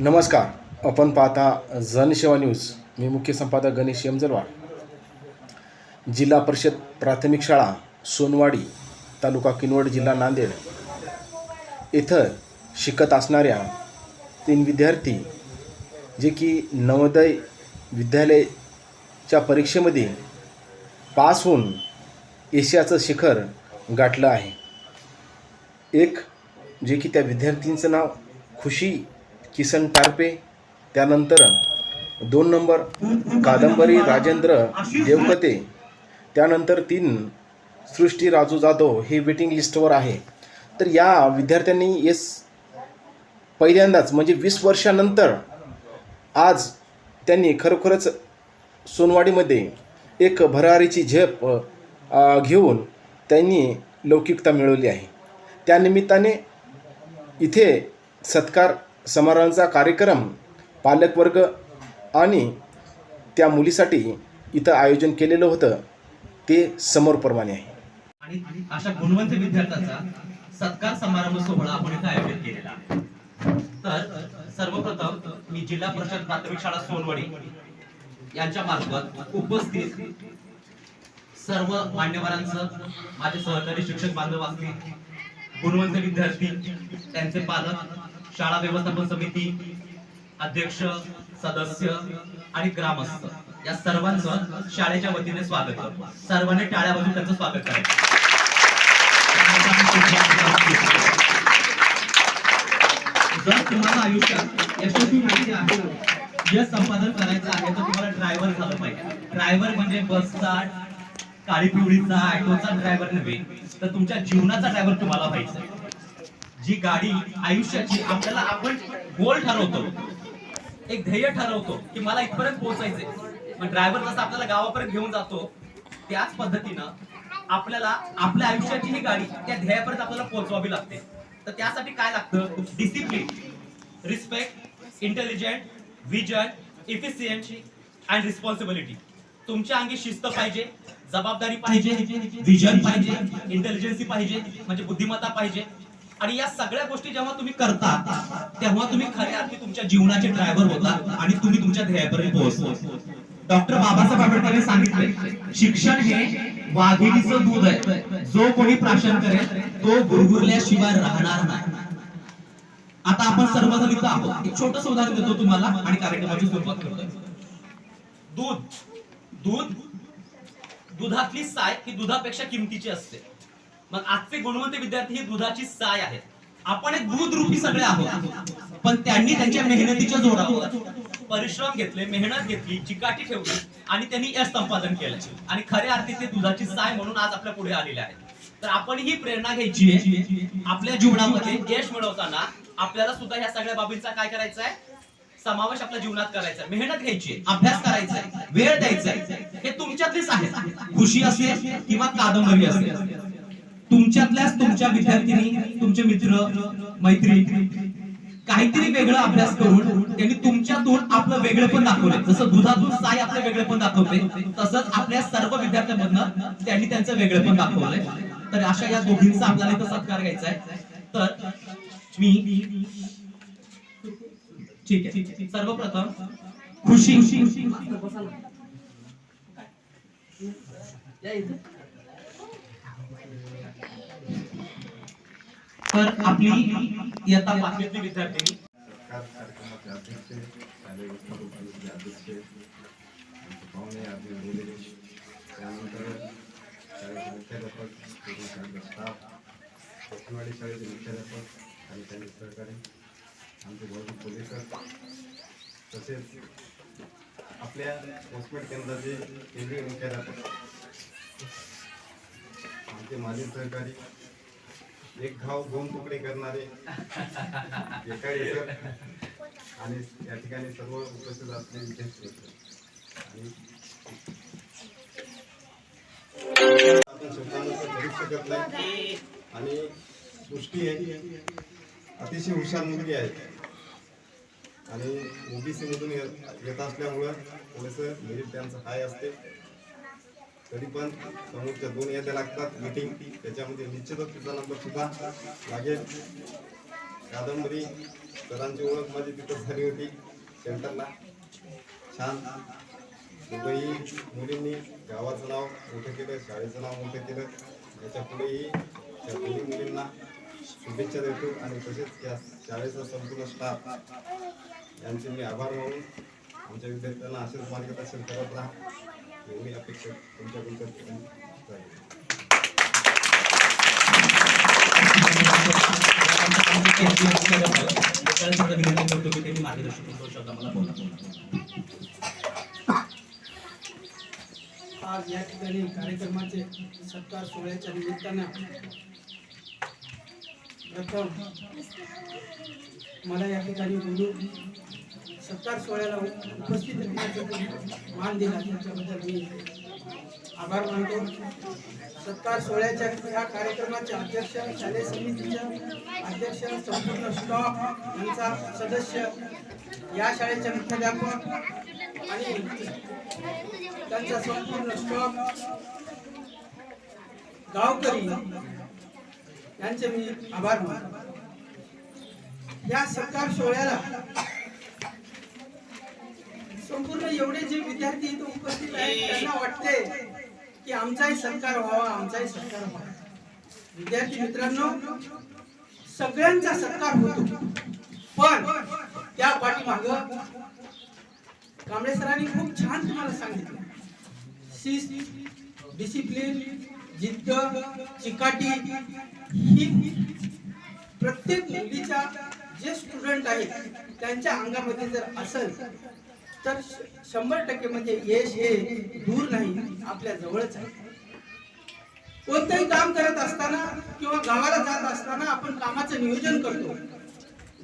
नमस्कार. आपण पाहता जनसेवा न्यूज. मी मुख्य संपादक गणेश यमजरवाड जिल्हा परिषद प्राथमिक शाळा सोनवाडी तालुका किनवड जिल्हा नांदेड. इथं शिकत असणाऱ्या तीन विद्यार्थी जे की नवोदय विद्यालयाच्या परीक्षेमध्ये पास होऊन एशियाचं शिखर गाठलं आहे. एक जे की त्या विद्यार्थींचं नाव खुशी किसन टारपे त्यानंतर दोन नंबर कादंबरी राजेंद्र देवकते त्यानंतर तीन सृष्टी राजू जाधव हे वेटिंग लिस्टवर आहे. तर या विद्यार्थ्यांनी येस पहिल्यांदाच म्हणजे वीस वर्षानंतर आज त्यांनी खरोखरच सोनवाडीमध्ये एक भरारीची झेप घेऊन त्यांनी लौकिकता मिळवली आहे. त्यानिमित्ताने इथे सत्कार समारंभाचा कार्यक्रम पालकवर्ग आणि त्या मुलीसाठी इथं आयोजन केलेलं होतं ते समोरप्रमाणे आहे आणि अशा गुणवंत विद्यार्थ्यांचा सत्कार समारंभ सोहळा आपण इथं आयोजित केलेला आहे. तर सर्वप्रथम मी जिल्हा परिषद प्राथमिक शाळा सोनवडी यांच्या मार्फत उपस्थित सर्व मान्यवरांचं माझे सहकारी शिक्षक बांधव असतील गुणवंत विद्यार्थी त्यांचे पालक शाळा व्यवस्थापन समिती अध्यक्ष सदस्य आणि ग्रामस्थ. या सर्वांचं शाळेच्या वतीने स्वागत. करतो सर्वांनी टाळ्या वाजून त्यांचं स्वागत करायचं. जर तुम्हाला आयुष्यात यशस्वी माहिती आहे यश संपादन करायचं आहे तर तुम्हाला ड्रायव्हर झालं पाहिजे. ड्रायव्हर म्हणजे बसचा काळी पिवळीचा ऑटोचा ड्रायव्हर नव्हे तर तुमच्या जीवनाचा ड्रायव्हर तुम्हाला पाहिजे. जी गाडी आयुष्याची आपल्याला आपण गोल ठरवतो. एक ध्येय ठरवतो की मला इथपर्यंत पोहोचायचंय. मग ड्रायव्हर जसं आपल्याला गावापर्यंत घेऊन जातो त्याच पद्धतीनं आपल्याला आपल्या आयुष्याची ही गाडी त्या ध्येयापर्यंत आपल्याला पोहोचवावी लागते. तर त्यासाठी काय लागतं? Discipline respect intelligent vision efficiency and responsibility तुमच्या अंगी शिस्त पाहिजे जबाबदारी पाहिजे विजन पाहिजे इंटेलिजन्सी पाहिजे म्हणजे बुद्धिमत्ता पाहिजे. आणि या सगळ्या गोष्टी जेव्हा तुम्ही करता तेव्हा तुम्ही खऱ्या अर्थी तुमच्या जीवनाचे ड्रायव्हर होता आणि तुम्ही तुमच्या ध्येयापर्यंत पोहोचता डॉक्टर बाबासाहेब आंबेडकरांनी सांगितले शिक्षण हे वाघिणीचं दूध आहे. जो कोणी प्राशन करेल तो गुरगुरल्याशिवाय राहणार नाही. आता आपण सर्वजण इथं आहोत. एक छोटस उदाहरण देतो तुम्हाला आणि कार्यक्रमाची सुरुवात करतोय दूध. दूध. दुधातली साय ही दुधापेक्षा किमतीची असते. मग आजचे गुणवंत विद्यार्थी ही दुधाची साय आहेत. आपण एक दूध रूपी सगळे आहोत. पण त्यांनी त्यांच्या मेहनतीच्या जोरावर परिश्रम घेतले मेहनत घेतली चिकाटी ठेवली आणि त्यांनी यश संपादन केलं. आणि खऱ्या अर्थी ते दुधाची साय म्हणून आज आपल्या पुढे आलेले आहेत. तर आपण ही प्रेरणा घ्यायची आहे. आपल्या जीवनामध्ये यश मिळवताना आपल्याला सुद्धा ह्या सगळ्या बाबींचा काय करायचा आहे? समावेश आपल्या जीवनात करायचा मेहनत घ्यायची अभ्यास करायचा आहे, वेळ द्यायचा आहे. हे तुमच्यातलेच आहे खुशी असेल किंवा कादंबरी असेल. तुमच्यातल्याच तुमच्या विद्यार्थिनी तुमचे मित्र मैत्री काहीतरी वेगळं अभ्यास करून त्यांनी तुमच्यातून आपलं वेगळं पण दाखवलंय. जसं दुधातून साय आपलं वेगळं पण दाखवते तसंच आपल्या सर्व विद्यार्थ्यांमधनं त्यांनी त्यांचं वेगळं पण दाखवलंय. तर अशा या दोघींचा आपल्याला इथं सत्कार घ्यायचा आहे तर मी ठीक आहे. सर्वप्रथम खुशी. या तर आपली इयत्ता पाचवीतली विद्यार्थिनी सत्कार कार्यक्रमाचे अध्यक्ष शालेय व्यवस्थापन अध्यक्ष पाहुणे आधी त्यानंतर शाळेचे मुख्याध्यापक शाळेचा स्टाफ कोकणवाडी शाळेचे मुख्याध्यापक आणि त्यांचे सहकारी आमचे भाऊ पोलेकर तसेच आपल्या पोस्टमेट केंद्राचे केंद्रीय मुख्याध्यापक आमचे माजी सहकारी एक घाव दोन तुकडे करणारे. आणि या ठिकाणी सर्व उपस्थित असले विद्यार्थी आणि आपण करू शकत नाही आणि सृष्टी आहे अतिशय हुशार मुलगी आहे आणि ओबीसी मधून येत असल्यामुळं थोडंसं मेरिट त्यांचं हाय असते. तरी पण समोरच्या दोन याद्या लागतात. मीटिंग त्याच्यामध्ये निश्चितच तुझा नंबर सुद्धा लागेल. कादंबरी सरांची ओळख माझी तिथं झाली होती. सेंटरला. छान. दोघंही मुलींनी गावाचं नाव मोठं केलं शाळेचं नाव मोठं केलं. याच्या पुढेही त्या दोन्ही मुलींना शुभेच्छा देतो आणि तसेच त्या शाळेचा संपूर्ण स्टाफ यांचे मी आभार मानून आमच्या विद्यार्थ्यांना असेच मार्गदर्शन करत राहा. एवढी अपेक्षा तुमच्याकडून करतो मार्गदर्शन दोन शब्द मला बोला आज या ठिकाणी कार्यक्रमाचे सत्कार सोहळ्याच्या निमित्तानं प्रथम मला या ठिकाणी बोलून सत्कार सोहळ्याला उपस्थित मान दिला. त्याच्याबद्दल मी आभार मानतो. सत्कार सोहळ्याच्या या कार्यक्रमाचे अध्यक्ष शालेय समितीच्या अध्यक्ष संपूर्ण स्टॉफ यांचा सदस्य या शाळेच्या मुख्याध्यापक आणि त्यांचा संपूर्ण स्टॉफ गावकरी यांचे मी आभार मानतो. या सत्कार सोहळ्याला संपूर्ण एवढे जे विद्यार्थी इथे उपस्थित आहेत त्यांना वाटते की आमचाही सत्कार व्हावा आमचाही सत्कार व्हावा. विद्यार्थी मित्रांनो सगळ्यांचा सत्कार होतो. पण त्या पाठीमाग कांबळे सरांनी खूप छान तुम्हाला सांगितलं. शिस्त डिसिप्लिन जिद्द चिकाटी ही प्रत्येक मुलीच्या जे स्टुडंट आहेत त्यांच्या अंगामध्ये जर असेल तर श- शंभर टक्के म्हणजे यश हे दूर नाही आपल्या जवळच आहे. कोणतंही काम करत असताना किंवा गावाला जात असताना आपण कामाचं नियोजन करतो.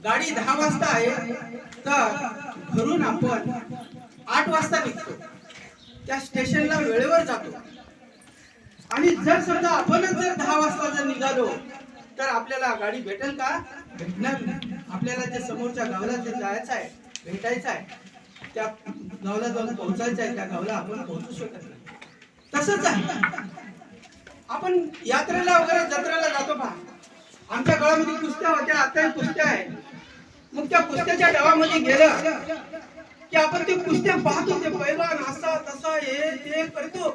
गाडी दहा वाजता आहे तर घरून आपण आठ वाजता निघतो. त्या स्टेशनला वेळेवर जातो. आणि जर समजा आपणच जर दहा वाजता जर निघालो तर आपल्याला गाडी भेटेल का? भेटणार नाही. आपल्याला जे समोरच्या गावाला जे जायचं आहे भेटायचं आहे त्या गावला जाऊन पोहोचायचं आहे त्या गावला आपण पोहोचू शकत नाही. तसंच आहे. आपण यात्रेला वगैरे जत्रेला जातो पहा. आमच्या गावामध्ये कुस्त्या होत्या आताही कुस्त्या आहे मग त्या कुस्त्याच्या डावामध्ये गेलं की आपण ते कुस्त्या पाहतो ते पैलवान असा तसा हे ते करतो.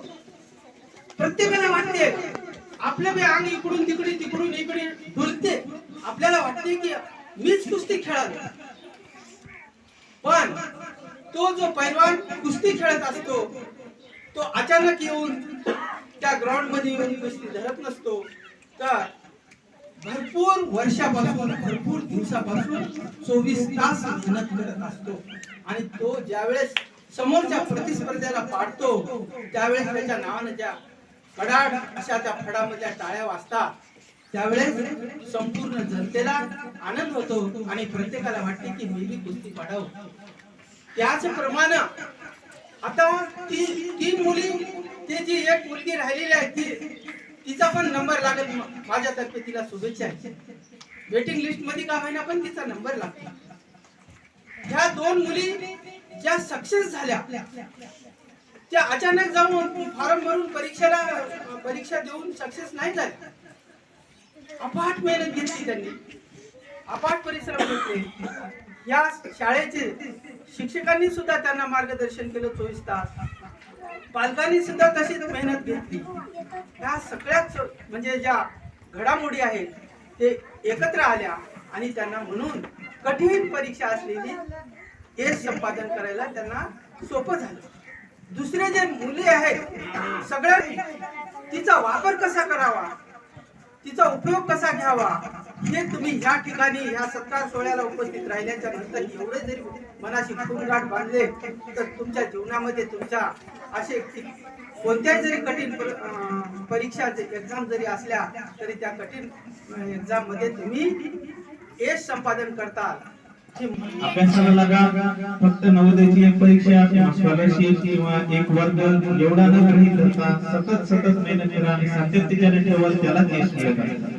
प्रत्येकाला वाटते आपलं बी अंग इकडून तिकडे तिकडून इकडे डुलते आपल्याला वाटते की मीच कुस्ती खेळालो पण तो जो पैलवान कुस्ती खेळत असतो तो अचानक येऊन त्या ग्राउंडमध्ये येऊन कुस्ती धरत नसतो. तर भरपूर वर्षापासून भरपूर दिवसापासून चोवीस तास मेहनत करत असतो. आणि तो ज्यावेळेस समोरच्या प्रतिस्पर्ध्याला पाडतो त्यावेळेस त्याच्या नावानं ज्या कडाड अशा त्या फडामधल्या टाळ्या वाजतात त्यावेळेस संपूर्ण जनतेला आनंद होतो आणि प्रत्येकाला वाटते की मी कुस्ती पाडावं. त्याचप्रमाणे आता ती तीन मुली ते जी एक मुलगी राहिलेली आहे ती तिचा पण नंबर लागत माझ्यातर्फे तिला शुभेच्छा आहे वेटिंग लिस्टमध्ये का होईना पण तिचा नंबर लागतो ह्या दोन मुली ज्या सक्सेस झाल्या त्या अचानक जाऊन फॉर्म भरून परीक्षेला परीक्षा देऊन सक्सेस नाही झाल्या अपाट मेहनत घेतली त्यांनी. अपाट परिश्रम घेतले. या शाळेचे शिक्षकांनी सुद्धा त्यांना मार्गदर्शन केलं चोवीस तास. पालकांनी सुद्धा तशीच मेहनत घेतली. या सगळ्याच म्हणजे ज्या घडामोडी आहेत ते एकत्र आल्या आणि त्यांना म्हणून कठीण परीक्षा असलेली हे संपादन करायला त्यांना सोपं झालं. दुसरे जे मुले आहेत सगळ्या तिचा वापर कसा करावा? तिचा उपयोग कसा घ्यावा? हे तुम्ही ह्या ठिकाणी ह्या सत्कार सोहळ्याला उपस्थित राहिल्याच्या नंतर एवढे जरी मनाशी खूनगाठ बांधले तर तुमच्या जीवनामध्ये तुमच्या असे कोणत्याही जरी कठीण परीक्षा एक्झाम जरी असल्या तरी त्या कठीण एक्झाममध्ये तुम्ही यश संपादन करता अभ्यासाला लागा फक्त नवोदयची एक परीक्षा स्कॉलरशिप किंवा एक वर्ग एवढा न गृहीत धरता सतत सतत मेहनत करा आणि सातत्याने ठेवाल त्याला यश मिळत आहे.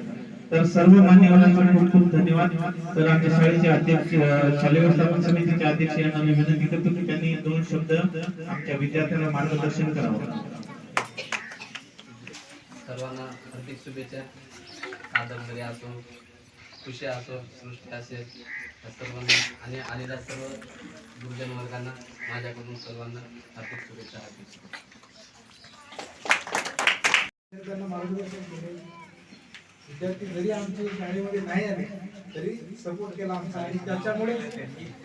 तर सर्व मान्यवरांचे खूप खूप धन्यवाद. तर आमच्या शाळेचे अध्यक्ष शालेय व्यवस्थापन समितीचे अध्यक्ष यांना मी विनंती करतो की त्यांनी दोन शब्द आमच्या विद्यार्थ्यांना मार्गदर्शन करावं. सर्वांना हार्दिक शुभेच्छा. कादंबरी असो खुशी असो सृष्टी असेल सर्वांना आणि आलेल्या सर्व गुरुजन वर्गांना माझ्याकडून सर्वांना हार्दिक शुभेच्छा. हार्दिक शुभेच्छा विद्यार्थी जरी आमचे शाळेमध्ये नाही आले तरी सपोर्ट केला आमचा. आणि त्याच्यामुळे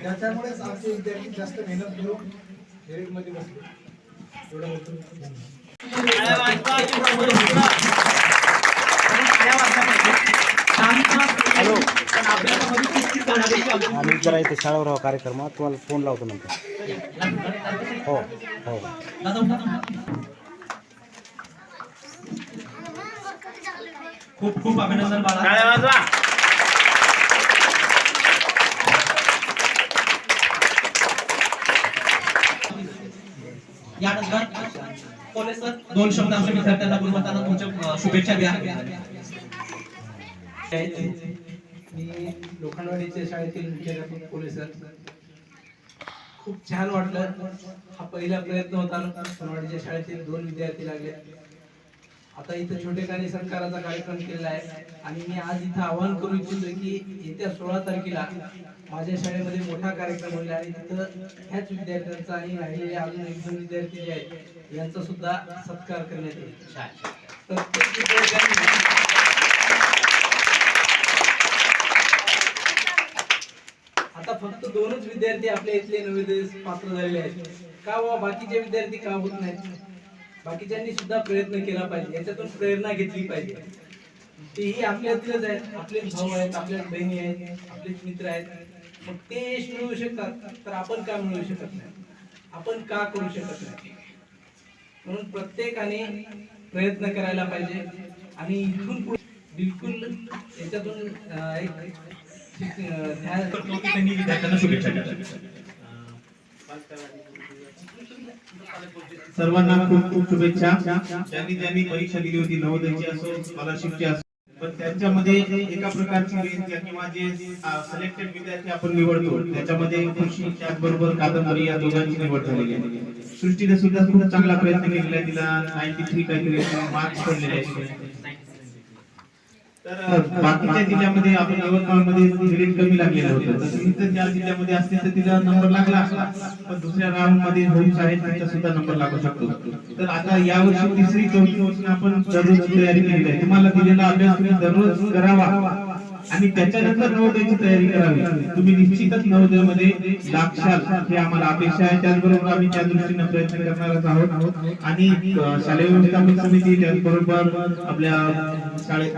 त्याच्यामुळेच आमचे विद्यार्थी जास्त मेहनत करून मेरिटमध्ये बसले. एवढं आम्ही जरा इथे शाळेवर आहो कार्यक्रमात तुम्हाला फोन लावतो नंतर. हो हो. खूप खूप अभिनंदन बाळा. यानंतर कोले सर दोन शब्द आमच्या विद्यार्थ्यांना गुणवत्ताना तुमच्या शुभेच्छा द्या. मी लोखंडवाडीच्या शाळेतील सर. खूप छान वाटलं. हा पहिला प्रयत्न होता. लोखंडवाडीच्या शाळेतील दोन विद्यार्थी लागले. आता इथं छोटेखानी सत्काराचा कार्यक्रम केलेला आहे. आणि मी आज इथं आवाहन करू इच्छितो की येत्या सोळा तारखेला माझ्या शाळेमध्ये मोठा कार्यक्रम होईल आणि तिथं ह्याच विद्यार्थ्यांचा आणि राहिलेले अजून एक दोन विद्यार्थी जे आहेत यांचा सुद्धा सत्कार करण्यात येईल. प्रत्येक विद्यार्थ्यांनी आता फक्त दोनच विद्यार्थी आपल्या इथले नवोदयस पात्र झालेले आहेत. का वा बाकीचे विद्यार्थी का होत नाहीत? बाकीच्यांनी सुद्धा प्रयत्न केला पाहिजे. याच्यातून प्रेरणा घेतली पाहिजे. तेही आपल्यातीलच आहेत आपलेच भाऊ आहेत आपल्याच बहिणी आहेत आपलेच मित्र आहेत. मग ते यश मिळवू शकतात. तर आपण का मिळवू शकत नाही? आपण का करू शकत नाही? म्हणून प्रत्येकाने प्रयत्न करायला पाहिजे. आणि इथून बिलकुल याच्यातून एक त्यांनी विद्यार्थ्यांना शुभेच्छा सर्वांना खूप खूप शुभेच्छा. ज्यांनी ज्यांनी परीक्षा दिली होती नवोदयची असो स्कॉलरशिपची असो पण त्यांच्यामध्ये एका प्रकारची रेंज किंवा जे सिलेक्टेड विद्यार्थी आपण निवडतो त्याच्यामध्ये कृषी त्याचबरोबर कादंबरी या दोघांची निवड झालेली आहे. सृष्टीने सुद्धा खूप चांगला प्रयत्न केलेला आहे. तिला नाईन्टी थ्री काहीतरी मार्क्स पडलेले आहेत. तर बाकीच्या जिल्ह्यामध्ये आपण यवतमाळमध्ये रेट कमी लागलेलं होतं. तर ती त्या जिल्ह्यामध्ये असते तर तिला नंबर लागला. असला पण दुसऱ्या राऊंडमध्ये होम्स आहेत त्यांचा सुद्धा नंबर लागू शकतो. तर आता यावर्षी तिसरी चौथी वर्षी आपण दररोज तयारी केली आहे. तुम्हाला दिलेला अभ्यास तुम्ही दररोज करावा. आणि त्याच्यानंतर नवोदयाची तयारी करावी. तुम्ही निश्चितच नवोदयामध्ये लागशाल हे आम्हाला अपेक्षा आहे. त्याचबरोबर आम्ही त्या दृष्टीने प्रयत्न करणारच आहोत. आणि शालेय व्यवस्थापन समिती त्याचबरोबर आपल्या शाळे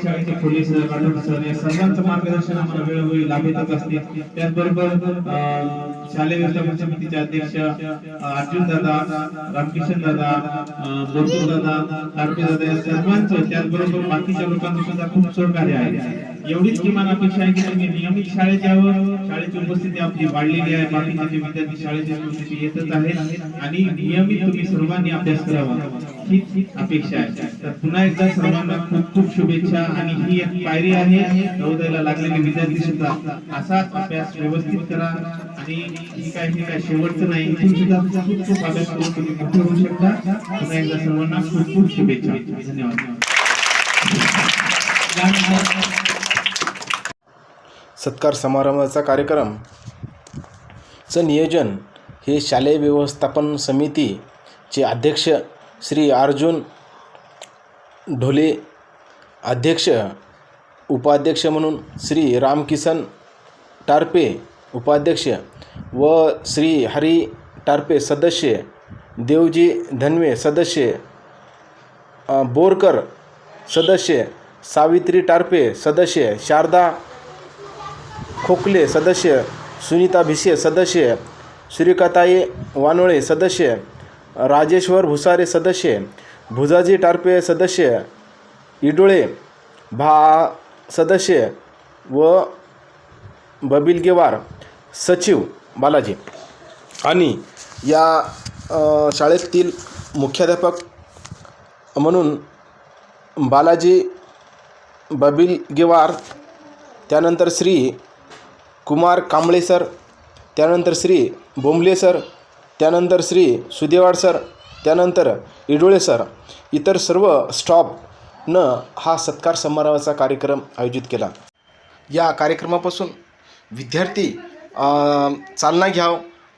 शाळेचे पोलीस सर या सर्वांचं मार्गदर्शन आम्हाला वेळोवेळी लाभेतच असते. त्याचबरोबर शालेय व्यवस्थापन समितीचे अध्यक्ष अर्जुन दादा रामकिशन दादा बोरपूर दादा तारपे दादा या सर्वांचं त्याचबरोबर बाकीच्या लोकांचं सुद्धा खूप सहकार्य आहे. एवढीच किमान अपेक्षा आहे की तुम्ही नियमित शाळेत यावं. शाळेची उपस्थिती आपली वाढलेली आहे. बाकीचे जे विद्यार्थी शाळेच्या उपस्थिती येतच आहेत. आणि नियमित तुम्ही सर्वांनी अभ्यास करावा. हीच अपेक्षा आहे. तर पुन्हा एकदा सर्वांना खूप खूप शुभेच्छा आणि ही एक पायरी आहे. नवोदयाला लागलेले विद्यार्थी सुद्धा असाच अभ्यास व्यवस्थित करा आणि ही काय हे काय शेवटचं नाही इथून सुद्धा खूप खूप अभ्यास करून तुम्ही मोठे होऊ शकता. पुन्हा एकदा सर्वांना खूप खूप शुभेच्छा. धन्यवाद. सत्कार समारंभाचा कार्यक्रम. चं नियोजन हे शालेय व्यवस्थापन समितीचे अध्यक्ष श्री अर्जुन ढोले अध्यक्ष उपाध्यक्ष म्हणून श्री रामकिसन टारपे उपाध्यक्ष व श्री हरी टारपे सदस्य देवजी धनवे सदस्य बोरकर सदस्य सावित्री टारपे सदस्य शारदा खोकले सदस्य सुनीता भिसे सदस्य सूर्यकाताई वानोळे सदस्य राजेश्वर भुसारे सदस्य भुजाजी टारपे सदस्य इडोळे भा सदस्य व बबिलगेवार सचिव बालाजी. आणि या शाळेतील मुख्याध्यापक म्हणून बालाजी बबिलगेवार त्यानंतर श्री कुमार कांबळे सर त्यानंतर श्री बोंबले सर त्यानंतर श्री सुदेवाड सर त्यानंतर इडोळे सर इतर सर्व स्टॉपनं हा सत्कार समारंभाचा कार्यक्रम आयोजित केला. या कार्यक्रमापासून विद्यार्थी चालना घ्याव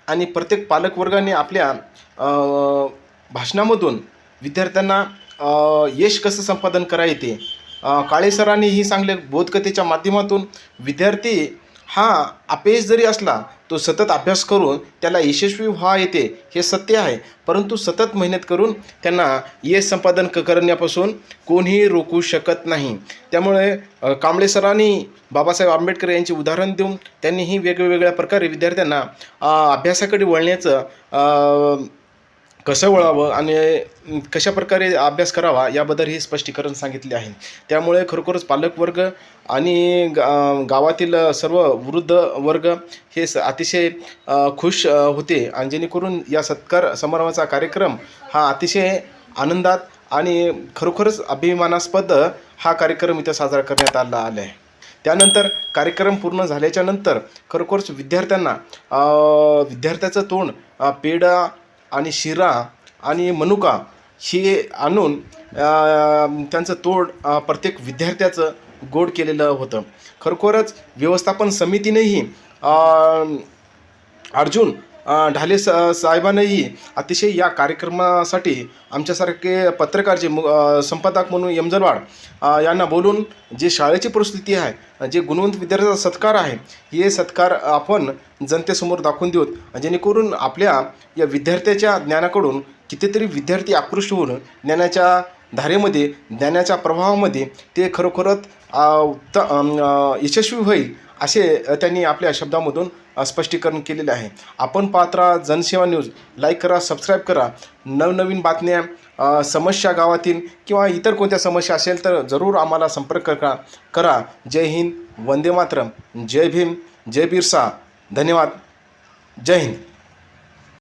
आणि प्रत्येक पालकवर्गाने आपल्या भाषणामधून विद्यार्थ्यांना यश कसं संपादन करा येते काळे सरांनी ही चांगले बोधकथेच्या माध्यमातून विद्यार्थी हा अपयश जरी असला तो सतत अभ्यास करून त्याला यशस्वी व्हा येते हे सत्य आहे. परंतु सतत मेहनत करून त्यांना यश संपादन क करण्यापासून कोणीही रोखू शकत नाही. त्यामुळे कांबळे सरांनी बाबासाहेब आंबेडकर यांचे उदाहरण देऊन त्यांनीही वेगवेगळ्या प्रकारे विद्यार्थ्यांना अभ्यासाकडे वळण्याचं कसं वळावं आणि कशा प्रकारे अभ्यास करावा याबद्दल हे स्पष्टीकरण सांगितले आहे. त्यामुळे खरोखरच पालकवर्ग आणि गा गावातील सर्व वृद्ध वर्ग हे स अतिशय खुश होते आणि जेणेकरून या सत्कार समारंभाचा कार्यक्रम हा अतिशय आनंदात आणि खरोखरच अभिमानास्पद हा कार्यक्रम इथं साजरा करण्यात आला आला आहे त्यानंतर कार्यक्रम पूर्ण झाल्याच्यानंतर खरोखरच विद्यार्थ्यांना विद्यार्थ्याचं तोंड पेढा आणि शिरा आणि मनुका हे आणून त्यांचं तोड प्रत्येक विद्यार्थ्याचं गोड केलेलं होतं. खरोखरच व्यवस्थापन समितीनेही अर्जुन ढाले स साहेबांनाही अतिशय या कार्यक्रमासाठी आमच्यासारखे पत्रकार जे मु संपादक म्हणून यमजरवाड यांना बोलून जे शाळेची परिस्थिती आहे जे गुणवंत विद्यार्थ्याचा सत्कार आहे हे सत्कार आपण जनतेसमोर दाखवून देऊत जेणेकरून आपल्या या विद्यार्थ्याच्या ज्ञानाकडून कितीतरी विद्यार्थी आकृष्ट होऊन ज्ञानाच्या धारेमध्ये ज्ञानाच्या प्रभावामध्ये ते खरोखरच उत्त यशस्वी होईल असे त्यांनी आपल्या शब्दामधून स्पष्टीकरण केलेले आहे. आपण पाहत राहा जनसेवा न्यूज. लाईक करा सबस्क्राईब करा. नवनवीन बातम्या समस्या गावातील किंवा इतर कोणत्या समस्या असेल तर जरूर आम्हाला संपर्क करा करा. जय हिंद वंदे मातरम. जय भीम जय बिरसा. धन्यवाद. जय हिंद.